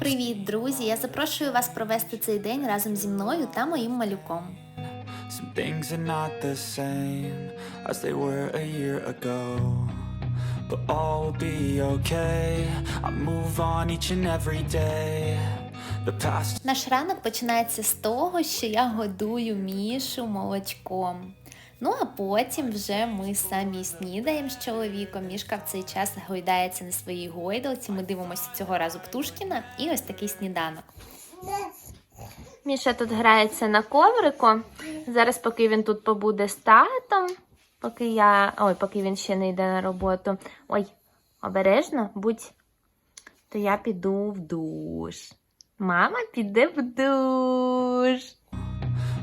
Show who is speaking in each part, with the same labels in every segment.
Speaker 1: Привіт, друзі! Я запрошую вас провести цей день разом зі мною та моїм малюком.
Speaker 2: Some things are not the same as they were a year ago. But all will be okay. I move on each and every day. The past
Speaker 1: Наш ранок починається з того, що я годую мішу молочком. Ну а потім вже ми самі снідаємо з чоловіком. Мішка в цей час гойдається на своїй гойдалці. Ми дивимося цього разу Птушкіна і ось такий сніданок. Міша тут грається на коврику. Зараз, поки він тут побуде з татом, поки я. Ой, поки він ще не йде на роботу. Ой, обережно, будь. То я піду в душ. Мама піде в душ.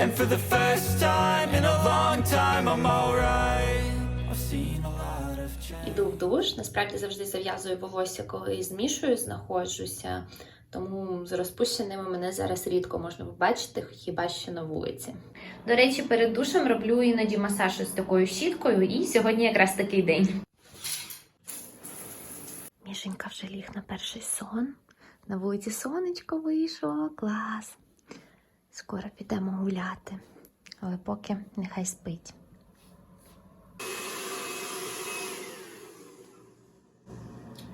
Speaker 2: And for the first time in a long time, I'm alright. I've seen a lot of change.
Speaker 1: Іду в душ. Насправді завжди зав'язую волосся, коли з Мішою знаходжуся. Тому з розпущеними мене зараз рідко можна побачити, хіба що на вулиці. До речі, перед душем роблю іноді масаж із такою щіткою, і сьогодні якраз такий день. Мішенька вже ліг на перший сон. На вулиці сонечко вийшло, клас. Скоро підемо гуляти, але поки нехай спить.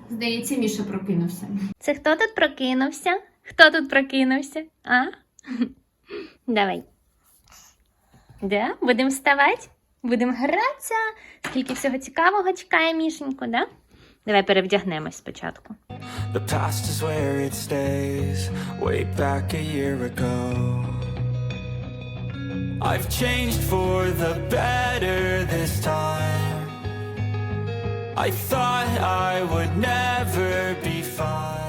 Speaker 3: Здається, Міша прокинувся.
Speaker 1: Це хто тут прокинувся? Хто тут прокинувся? А? Давай. Да? Будемо вставати? Будемо гратися. Скільки всього цікавого чекає Мішеньку, да? Давай перевдягнемось спочатку.
Speaker 2: The past is where it stays, way back a year ago. I've changed for the better this time. I thought I would never be fine.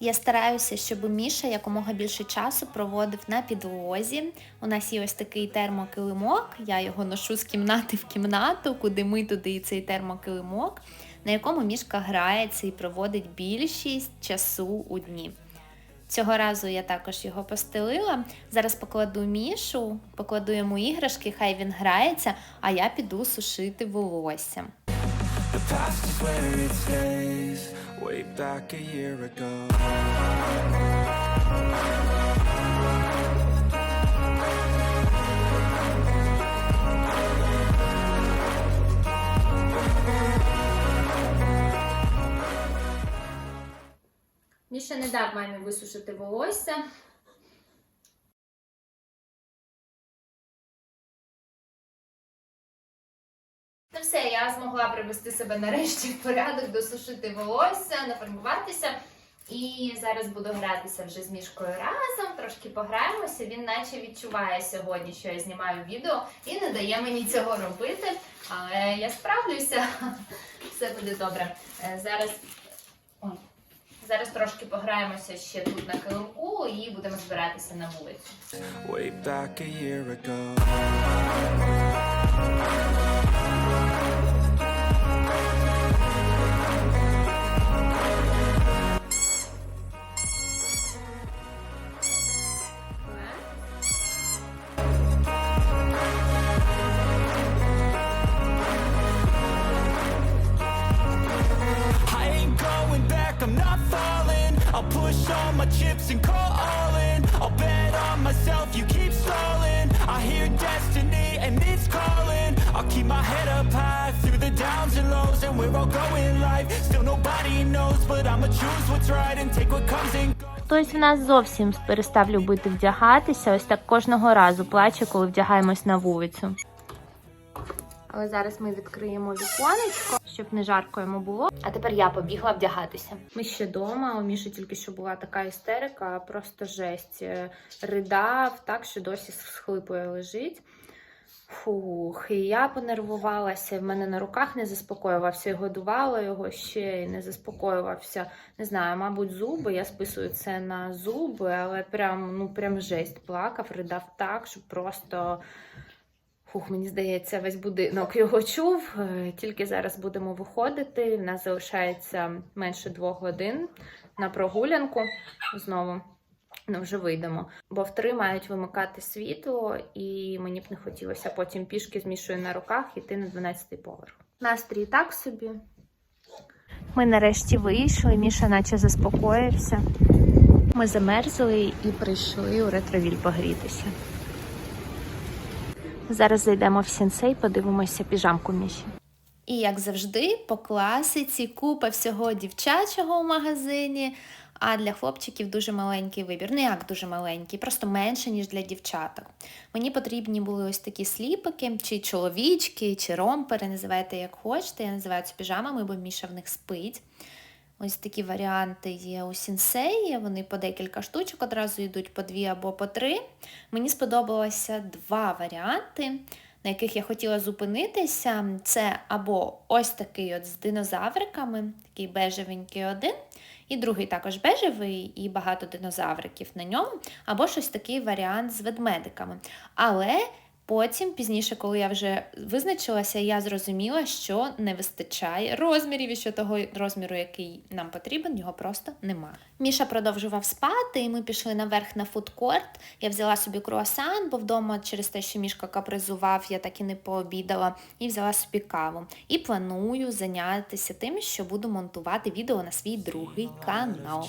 Speaker 1: Я стараюся, щоб Міша якомога більше часу проводив на підлозі. У нас є ось такий термокилимок. Я його ношу з кімнати в кімнату, куди ми туди і цей термокилимок, на якому мішка грається і проводить більшість часу у дні. Цього разу я також його постелила. Зараз покладу мішу, покладу йому іграшки, хай він грається, а я піду сушити волосся.
Speaker 2: Way back a year ago.
Speaker 1: Міша не дав мамі висушити волосся. Ну все, я змогла привести себе нарешті в порядок, досушити волосся, нафарбуватися. І зараз буду гратися вже з мішкою разом, трошки пограємося. Він наче відчуває сьогодні, що я знімаю відео і не дає мені цього робити. Але я справлюся, все буде добре. Е, Зараз. Зараз трошки пограємося ще тут на килимку і будемо збиратися на вулицю.
Speaker 2: Way back a year ago. Push all my chips and call all in. I'll bet on myself, you keep stalling. I hear destiny and it's calling. I'll keep my head up high through the downs and lows, and we're all going live. Still nobody knows, but I'ma choose what's right and take what comes and.
Speaker 1: Хтось в нас зовсім перестав любити вдягатися, ось так кожного разу плаче, коли вдягаємось на вулицю. Але зараз ми відкриємо віконечко, щоб не жарко йому було. А тепер я побігла вдягатися. Ми ще вдома. У Міші тільки що була така істерика, просто жесть. Е, Ридав так, що досі схлипує лежить. Фух, і я понервувалася, в мене на руках не заспокоювався, і годувала його ще і не заспокоювався. Не знаю, мабуть, зуби. Я списую це на зуби, але прям, ну, прям жесть плакав, ридав так, що просто. Фух, мені здається, весь будинок його чув. Е, Тільки зараз будемо виходити. В нас залишається менше двох годин на прогулянку знову. Ну, вже вийдемо. Бо в три мають вимикати світло, і мені б не хотілося потім пішки з Мішою на руках йти на 12-й поверх. Настрій так собі. Ми нарешті вийшли, Міша наче заспокоївся. Ми замерзли і прийшли у ретровіль погрітися. Зараз зайдемо в сенсей, подивимося піжамку Міші. І як завжди, по класиці купа всього дівчачого у магазині, а для хлопчиків дуже маленький вибір. Ну як дуже маленький, просто менше, ніж для дівчаток. Мені потрібні були ось такі сліпики, чи чоловічки, чи ромпери, називайте як хочете. Я називаю це піжамами, бо Міша в них спить. Ось такі варіанти є у сінсеї, вони по декілька штучок одразу йдуть по дві або по три. Мені сподобалося два варіанти, на яких я хотіла зупинитися. Це або ось такий от з динозавриками, такий бежевенький один, і другий також бежевий, і багато динозавриків на ньому, або щось такий варіант з ведмедиками. Але Потім, пізніше, коли я вже визначилася, я зрозуміла, що не вистачає розмірів і що того розміру, який нам потрібен, його просто нема. Міша продовжував спати, і ми пішли наверх на фудкорт. Я взяла собі круасан, бо вдома через те, що мішка капризував, я так і не пообідала, і взяла собі каву. І планую зайнятися тим, що буду монтувати відео на свій другий канал.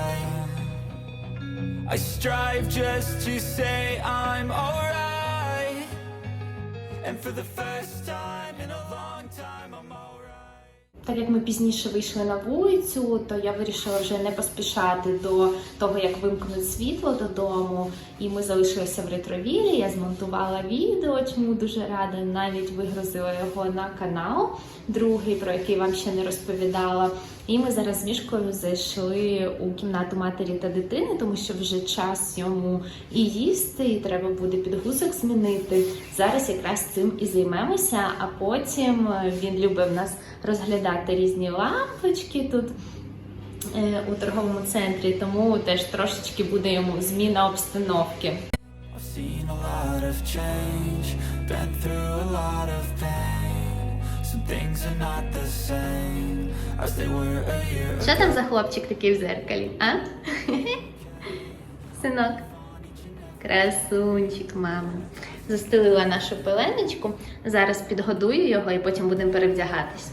Speaker 2: I strive just to say I'm alright. And for the first time in a long time, I'm alright.
Speaker 1: Так як ми пізніше вийшли на вулицю, то я вирішила вже не поспішати до того, як вимкнуть світло додому. І ми залишилися в ретровілі. Я змонтувала відео, чому дуже рада. Навіть вигрузила його на канал, другий, про який вам ще не розповідала. І ми зараз з мішкою зайшли у кімнату матері та дитини, тому що вже час йому і їсти, і треба буде підгузок змінити. Зараз якраз цим і займемося, а потім е, він любив нас розглядати різні лампочки тут е, у торговому центрі, тому теж трошечки буде йому зміна обстановки. Що там за хлопчик такий в зеркалі, а? Синок. Красунчик, мама. Застелила нашу пеленочку. Зараз підгодую його і потім будемо перевдягатись.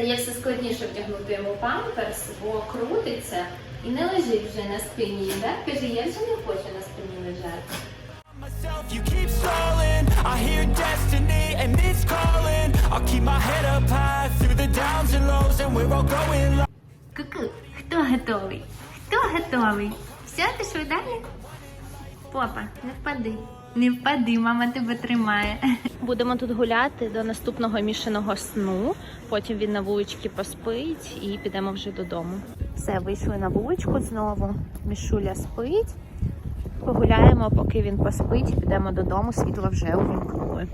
Speaker 1: Стає все складніше вдягнути йому памперс, бо крутиться і не лежить вже на спині. Так? Каже, я вже не хочу на спині лежати.
Speaker 2: myself, you keep stalling. I hear destiny and it's calling. I'll keep my head up high through the downs and lows, and we're all going live.
Speaker 1: Ку-ку, хто готовий? Хто готовий? Все, ти що далі? Попа, не впади. Не впади, мама тебе тримає. Будемо тут гуляти до наступного мішаного сну. Потім він на вуличці поспить і підемо вже додому. Все, вийшли на вуличку знову. Мішуля спить. Погуляємо, поки він поспить, підемо додому. Світло вже увімкнули.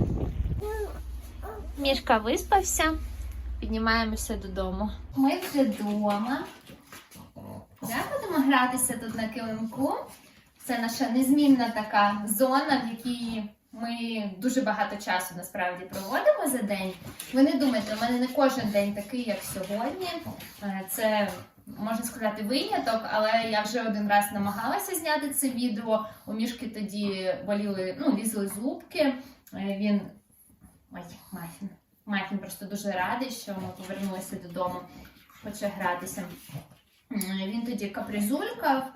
Speaker 1: Мішка виспався. Піднімаємося додому. Ми вже вдома. Будемо гратися тут на килимку. Це наша незмінна така зона, в якій ми дуже багато часу насправді проводимо за день. Ви не думайте, у мене не кожен день такий, як сьогодні. Е, Це можна сказати, виняток, але я вже один раз намагалася зняти це відео. У мішки тоді боліли, ну, лізли зубки. Е, Він. Ой, Мафін. Мафін просто дуже радий, що ми повернулися додому, хоче гратися. Він тоді капризулькав.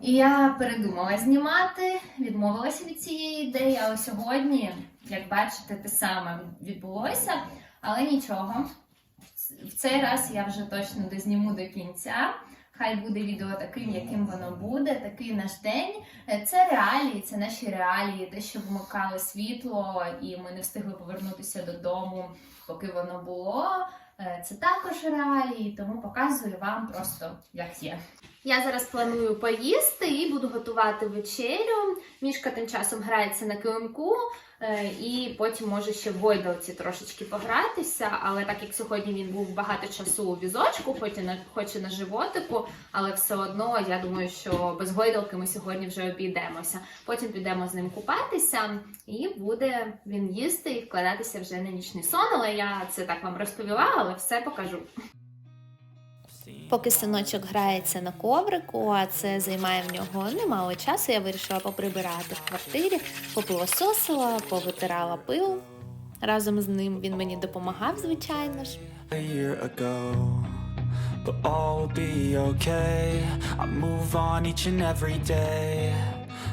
Speaker 1: І я передумала знімати, відмовилася від цієї ідеї, але сьогодні, як бачите, те саме відбулося, але нічого. В цей раз я вже точно дозніму до кінця. Хай буде відео таким, яким воно буде, такий наш день. Це реалії, це наші реалії, те, що вмикали світло, і ми не встигли повернутися додому, поки воно було. Е, Це також реалії, тому показую вам просто як є. Я зараз планую поїсти і буду готувати вечерю. Мішка тим часом грається на килимку, е, і потім може ще в гойдалці трошечки погратися. Але так як сьогодні він був багато часу у візочку, хоч і на хоч і на животику, але все одно я думаю, що без гойдалки ми сьогодні вже обійдемося. Потім підемо з ним купатися, і буде він їсти і вкладатися вже на нічний сон. Але я це так вам розповіла, але все покажу. Поки синочок грається на коврику, а це займає в нього немало часу, я вирішила поприбирати в квартирі, попилососила, повитирала пил. Разом з ним він мені допомагав, звичайно ж.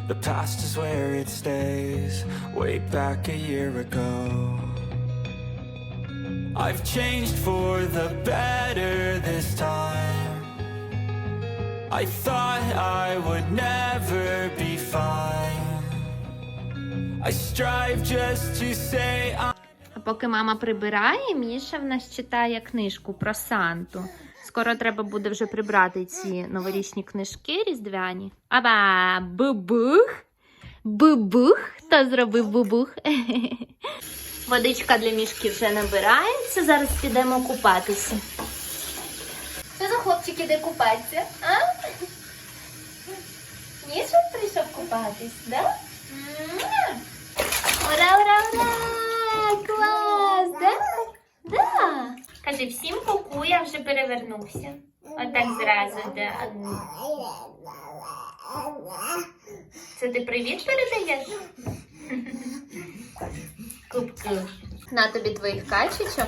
Speaker 2: The past is where it stays. Way back a year ago. I've changed for the better this time. I thought I would never be fine. I strive just to say I'm.
Speaker 1: А поки мама прибирає, Міша в нас читає книжку про Санту. Скоро треба буде вже прибрати ці новорічні книжки різдвяні. Аба, бубух. Бубух. Хто зробив бубух? Водичка для мішки вже набирається. Зараз підемо купатися. Що за хлопчик іде купатися? А? Міша прийшов купатись, да? Ура, ура, ура! Клас! Да? Да. Кажи, всім куку, я вже перевернувся. Отак зразу, да. Це ти привіт передаєш? Кубки. На тобі твоїх качечок.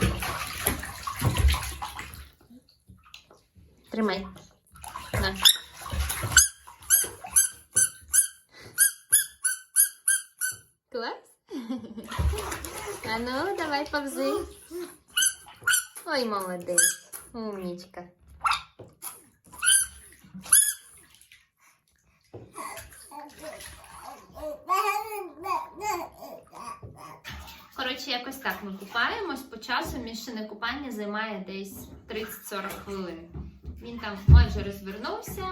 Speaker 1: Тримай. На. Клас? А ну, давай повзи. Ой, молодець. Умнічка. Коротше, якось так ми купаємось. По часу мішане купання займає десь 30-40 хвилин. Він там вже розвернувся,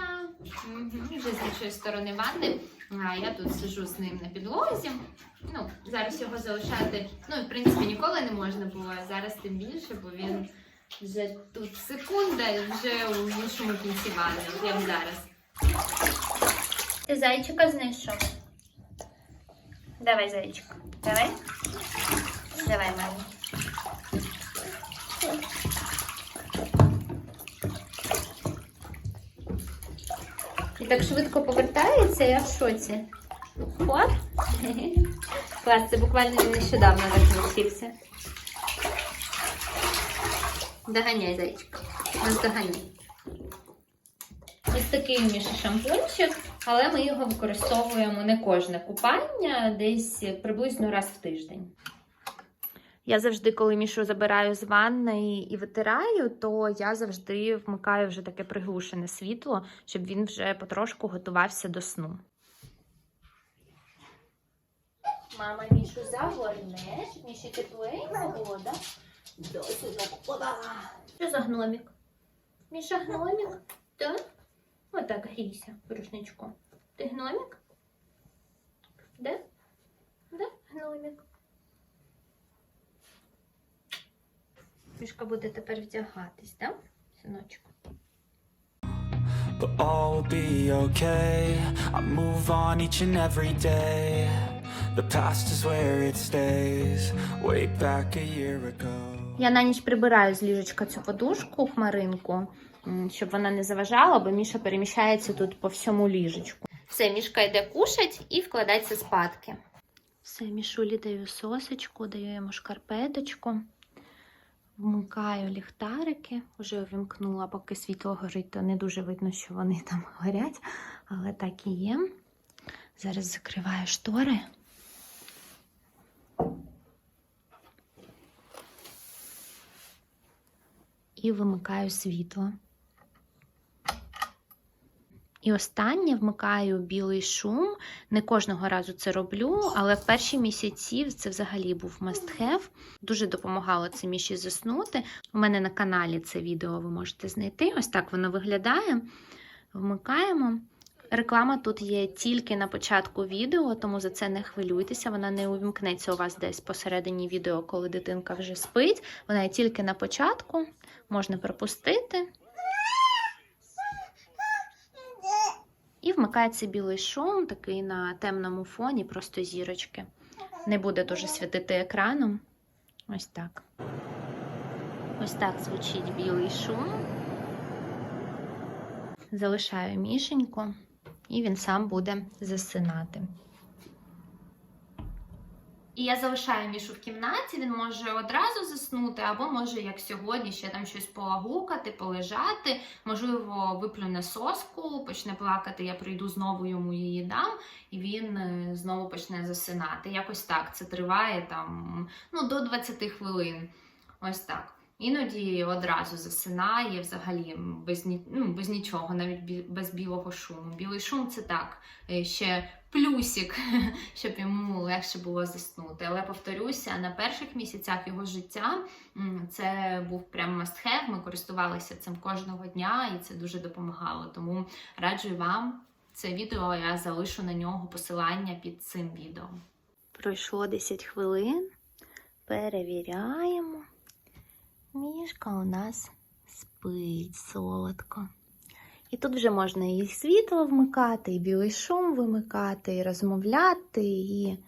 Speaker 1: вже з іншої сторони ванни. А я тут сижу з ним на підлозі. Ну, зараз його залишати, ну, в принципі, ніколи не можна було, а зараз тим більше, бо він вже тут секунда і вже у іншому кінці ванни, як зараз. Ти зайчика знайшов? Давай, зайчик. Давай. Давай, мамі. І так швидко повертається, я в шоці. От. Клас, це буквально нещодавно так навчився. Доганяй, зайчик. Нас доганяй. Ось такий у Міші шампунчик, але ми його використовуємо не кожне купання, десь приблизно раз в тиждень. Я завжди, коли Мішу забираю з ванни і витираю, то я завжди вмикаю вже таке приглушене світло, щоб він вже потрошку готувався до сну. Мама Мішу загорне, щоб Міші тепленько було, да? Досить. Опа. Що за гномік? Міша гномік? Так? Отак грійся, рушничком. Ти гномік? Де? Де гномік? Мішка буде тепер вдягатись, так? Синочку.
Speaker 2: But all will be okay. I move on each and every day. The past is where it stays. Way back a year ago.
Speaker 1: Я на ніч прибираю з ліжечка цю подушку, хмаринку. щоб вона не заважала, бо Міша переміщається тут по всьому ліжечку. Все, Мішка йде кушать і вкладається спадки. Все, Мішулі даю сосочку, даю йому шкарпеточку. Вмикаю ліхтарики, вже увімкнула, поки світло горить, то не дуже видно, що вони там горять, але так і є. Зараз закриваю штори. І вимикаю світло. І останнє вмикаю білий шум. Не кожного разу це роблю, але в перші місяці це взагалі був must have. Дуже допомагало це Міші заснути. У мене на каналі це відео ви можете знайти. Ось так воно виглядає. Вмикаємо. Реклама тут є тільки на початку відео, тому за це не хвилюйтеся. Вона не увімкнеться у вас десь посередині відео, коли дитинка вже спить. Вона є тільки на початку, можна пропустити. І вмикається білий шум, такий на темному фоні, просто зірочки. Не буде дуже світити екраном. Ось так. Ось так звучить білий шум. Залишаю мішеньку, і він сам буде засинати. І я залишаю Мішу в кімнаті, він може одразу заснути, або може, як сьогодні, ще там щось погукати, полежати. Можливо, виплюне соску, почне плакати, я прийду знову йому її дам, і він е, знову почне засинати. Якось так. Це триває там ну, до 20 хвилин. Ось так. Іноді одразу засинає взагалі без, ну, без нічого, навіть без білого шуму. Білий шум це так, е, ще плюсик, щоб йому легше було заснути. Але повторюся, на перших місяцях його життя це був прям have, Ми користувалися цим кожного дня, і це дуже допомагало. Тому раджу вам це відео, я залишу на нього посилання під цим відео. Пройшло 10 хвилин. Перевіряємо. Мішка у нас спить солодко. І тут вже можна і світло вмикати, і білий шум вимикати, і розмовляти, і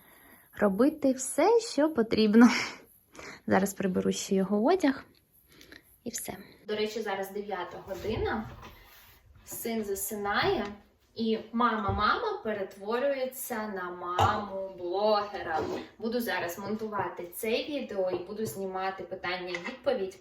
Speaker 1: робити все, що потрібно. Зараз приберу ще його одяг і все. До речі, зараз 9 година. Син засинає, і мама-мама перетворюється на маму блогера. Буду зараз монтувати це відео і буду знімати питання-відповідь,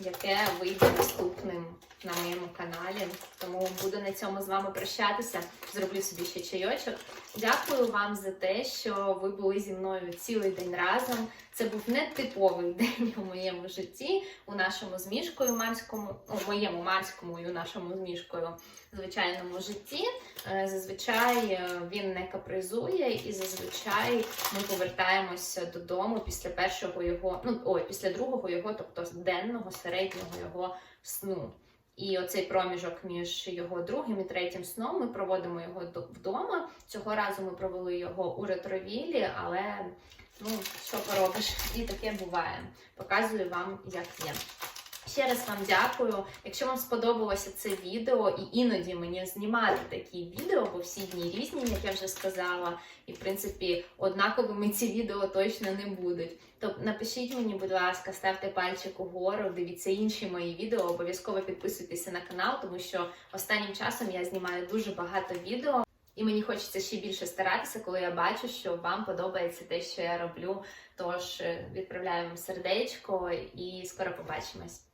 Speaker 1: яке вийде наступним на моєму каналі. Тому буду на цьому з вами прощатися. Зроблю собі ще чайочок. Дякую вам за те, що ви були зі мною цілий день разом. Це був не типовий день у моєму житті, у нашому з мішкою марському, у моєму марському і у нашому з мішкою звичайному житті. Е, Зазвичай е, він не капризує, і зазвичай ми повертаємося додому після першого його, ну ой, після другого його, тобто денного середнього його сну. І оцей проміжок між його другим і третім сном ми проводимо його до- вдома. Цього разу ми провели його у ретровілі, але ну що поробиш, і таке буває. Показую вам, як є. Ще раз вам дякую. Якщо вам сподобалося це відео, і іноді мені знімати такі відео, бо всі дні різні, як я вже сказала, і в принципі однаковими ці відео точно не будуть. То напишіть мені, будь ласка, ставте пальчик угору, дивіться інші мої відео, обов'язково підписуйтеся на канал, тому що останнім часом я знімаю дуже багато відео. І мені хочеться ще більше старатися, коли я бачу, що вам подобається те, що я роблю. Тож е, відправляю вам сердечко і скоро побачимось.